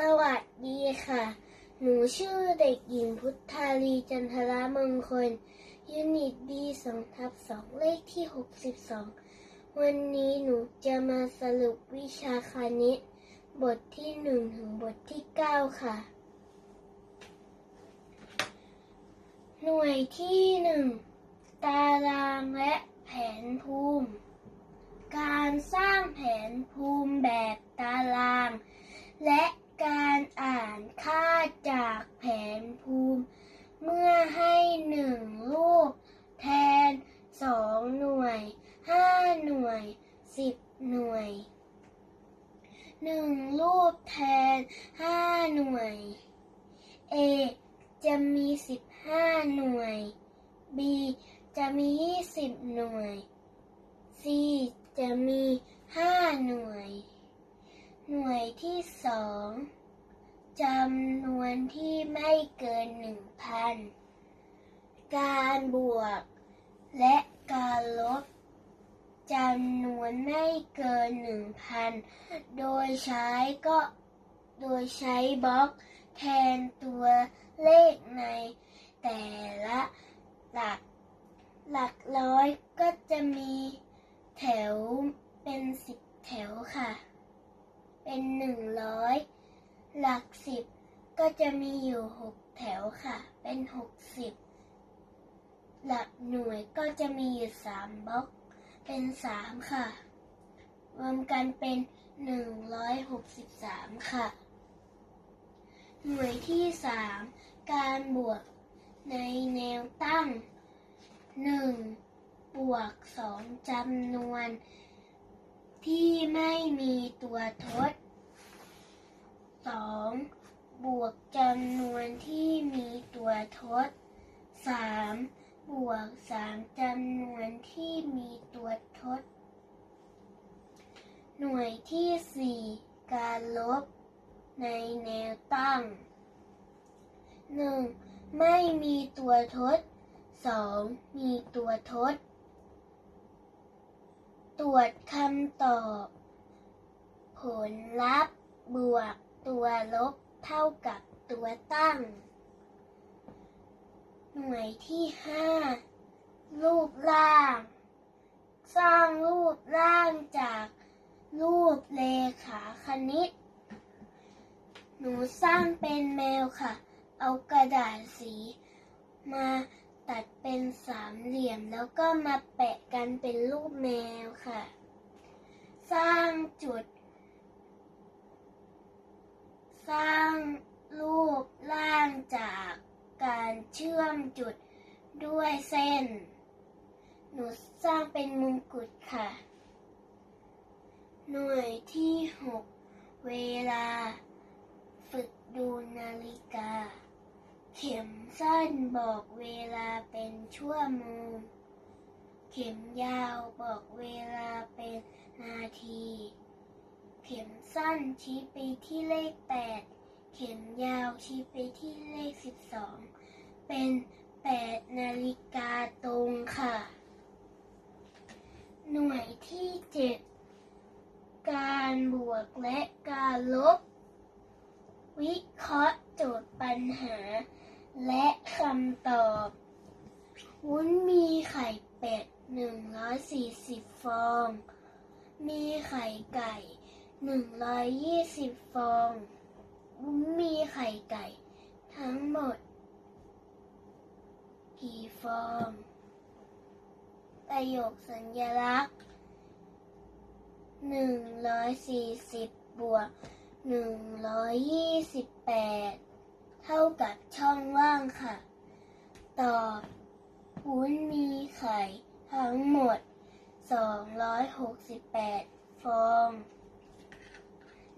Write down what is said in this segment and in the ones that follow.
สวัสดีค่ะ หนูชื่อเด็กหญิงพุทธาลีจันทรมงคล ยูนิตดีสองทับสองเลขที่หกสิบสองวันนี้หนูจะมาสรุปวิชาคณิต บทที่หนึ่งถึงบทที่เก้าค่ะ หน่วยที่หนึ่งตารางและแผนภูมิ การสร้างแผนภูมิแบบตาราง และการอ่านค่าจากแผนภูมิ เมื่อให้หนึ่งรูป แทนสองหน่วยห้าหน่วย สิบหน่วยหนึ่งรูปแทนห้าหน่วย A จะมีสิบห้าหน่วย B จะมียี่สิบหน่วย C จะมีห้าหน่วย หน่วยที่สองจำนวนที่ไม่เกินหนึ่งพัน การบวกและการลบ จำนวนไม่เกินหนึ่งพัน โดยใช้ก็โดยใช้บล็อกแทนตัวเลขในแต่ละหลัก หลักร้อยก็จะมีแถวเป็นสิบแถวค่ะ เป็นหนึ่งร้อยหลักสิบก็จะมีอยู่หกแถวค่ะ เป็นหกสิบหลักหน่วยก็จะมีอยู่สามบล็อก เป็นสามค่ะ รวมกันเป็นหนึ่งร้อยหกสิบสามค่ะ หน่วยที่สามการบวกในแนวตั้งหนึ่งบวกสองจำนวน ที่ไม่มีตัวทดสองบวกจำนวนที่มีตัวทดสาม บวกสามจำนวนที่มีตัวทด หน่วยที่สี่การลบในแนวตั้งหนึ่งไม่มีตัวทดสองมีตัวทด ตรวจคำตอบ ผลลัพธ์บวกตัวลบเท่ากับตัวตั้ง หน่วยที่ห้ารูปร่าง สร้างรูปร่างจากรูปเลขาคณิต หนูสร้างเป็นแมวค่ะ เอากระดาษสีมาตัดเป็นสามเหลี่ยมแล้วก็มาแปะกันเป็นรูปแมวค่ะ สร้างจุด สร้างรูปร่างจาก การเชื่อมจุดด้วยเส้น หนูสร้างเป็นมงกุฎค่ะ หน่วยที่หกเวลา ฝึกดูนาฬิกา เข็มสั้นบอกเวลาเป็นชั่วโมง เข็มยาวบอกเวลาเป็นนาที เข็มสั้นชี้ไปที่เลขแปดเข็มยาวชี้ไปที่เลขสิบสอง เป็นแปดนาฬิกาตรงค่ะ หน่วยที่เจ็ดการบวกและการลบ วิเคราะห์โจทย์ปัญหา และคำตอบ วุ้นมีไข่เป็ด 140 ฟอง มีไข่ไก่ 120 ฟอง วุ้นมีไข่ไก่ ทั้งหมด กี่ฟองประโยคสัญลักษณ์ 140 บวก 128 เท่ากับช่องว่างค่ะ ตอบวุ้นมีไข่ทั้งหมด 268 ฟอง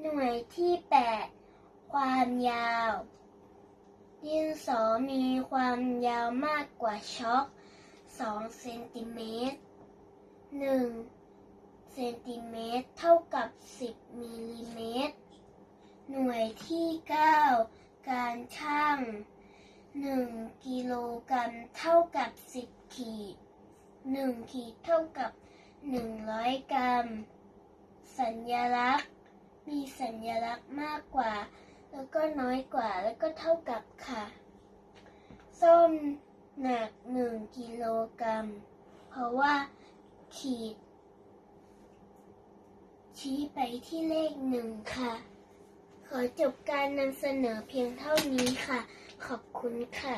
หน่วยที่ 8 ความยาว ดินสอมีความยาวมากกว่าช็อค2เซนติเมตร1เซนติเมตรเท่ากับ 10มิลลิเมตร หน่วยที่ 9 การชั่ง1 กิโลกรัมเท่ากับ 10 ขีด 1 ขีดเท่ากับ 100 กรัม สัญลักษณ์ มีสัญลักษณ์มากกว่า แล้วก็น้อยกว่าแล้วก็เท่ากับค่ะ ส้มหนักหนึ่งกิโลกรัม เพราะว่าขีด ชี้ไปที่เลขหนึ่งค่ะ ขอจบการนำเสนอเพียงเท่านี้ค่ะ ขอบคุณค่ะ